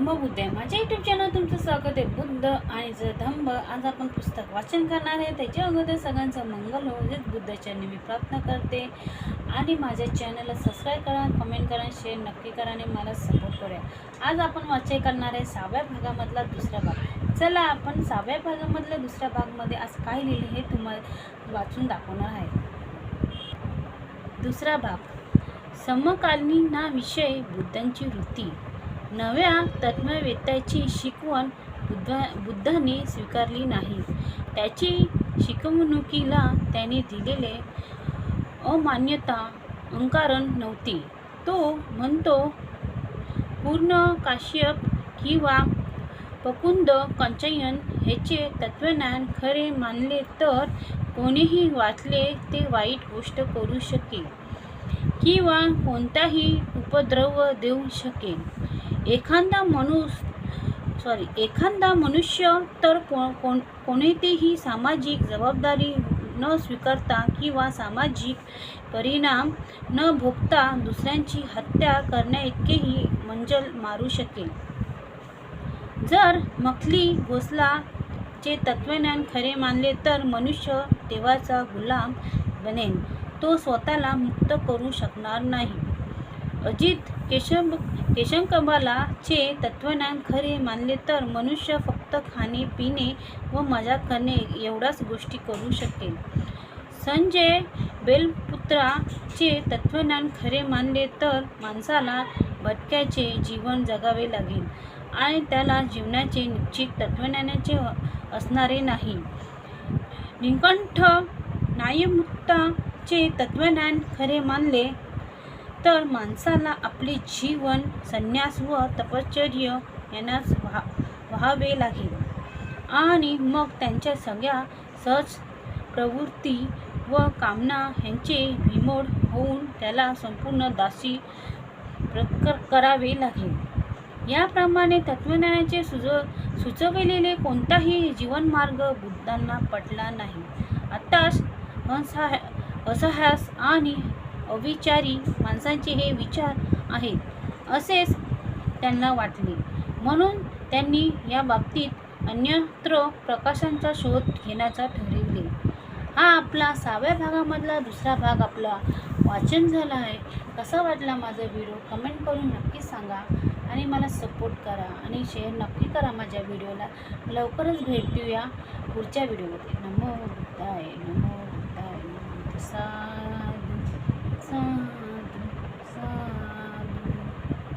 धम्मबुद्ध. आहे माझ्या YouTube channel तुमचं स्वागत आहे. बुद्ध आणि ज धम्म. आज आपण पुस्तक वाचन करणार आहे. त्याच्या अगोदर सगळ्यांचं मंगल हो हेच बुद्धाच्या मी प्रार्थना करते. आणि माझ्या चॅनलला सबस्क्राईब करा कमेंट करा शेअर नक्की करा आणि मला सपोर्ट करा. आज आपण वाचन करणार आहे सहाव्या भागामधला दुसरा भाग. चला आपण सहाव्या भागामधल्या दुसऱ्या भागमध्ये आज काय लिहिले हे तुम्हाला वाचून दाखवणार आहे. दुसरा भाग. समकालीनाविषयी बुद्धांची वृत्ती. नव्या तत्मवेत्याची शिकवण बुद्धा बुद्धाने स्वीकारली नाही. त्याची शिकवणुकीला त्याने दिलेले अमान्यता अंकारण नव्हती. तो म्हणतो पूर्ण काश्यप किंवा पकुंद कंचयन ह्याचे तत्वज्ञान खरे मानले तर कोणीही वाचले ते वाईट गोष्ट करू शकेल किंवा कोणताही उपद्रव देऊ शकेल. एखादा मनुस सॉरी एखादा मनुष्य तर को कोण कोणतीही सामाजिक जबाबदारी न स्वीकारता किंवा सामाजिक परिणाम न भोगता दुसऱ्यांची हत्या करण्याइतकेही मंजल मारू शकेल. जर मखली घोसलाचे तत्वज्ञान खरे मानले तर मनुष्य देवाचा गुलाम बनेल. तो स्वतःला मुक्त करू शकणार नाही. अजित केशव केशंकबालाचे तत्वज्ञान खरे मानले तर मनुष्य फक्त खाणे पिणे व मजा करणे एवढ्याच गोष्टी करू शकेल. संजय बेलपुत्राचे तत्वज्ञान खरे मानले तर माणसाला भटक्याचे जीवन जगावे लागेल आणि त्याला जीवनाचे निश्चित तत्वज्ञानाचे असणारे नाही. निकंठ न्यायमुक्ताचे तत्वज्ञान खरे मानले तर माणसाला आपले जीवन संन्यास व तपश्चर्य यांनाच व्हा व्हावे लागेल. आणि मग त्यांच्या सगळ्या सहज प्रवृत्ती व कामना ह्यांचे विमोड होऊन त्याला संपूर्ण दासी प्रकर करावे लागेल. याप्रमाणे तत्त्वज्ञानाचे सुज सुचविलेले कोणताही जीवनमार्ग बुद्धांना पटला नाही. आत्ताच असहा असहास आणि अविचारी माणसांचे हे विचार आहेत. असेच त्यांना वाटले. म्हणून त्यांनी या बाबतीत अन्यत्र प्रकाशांचा शोध घेण्याचा ठरविले. हा आपला सहाव्या भागामधला दुसरा भाग आपला वाचन झाला आहे. कसा वाटला माझा व्हिडिओ? कमेंट करून नक्की सांगा आणि मला सपोर्ट करा आणि शेअर नक्की करा माझ्या व्हिडिओला. लवकरच भेटूया पुढच्या व्हिडिओमध्ये. नमो बुद्धाय नमो बुद्धाय नमो साधू 嗯。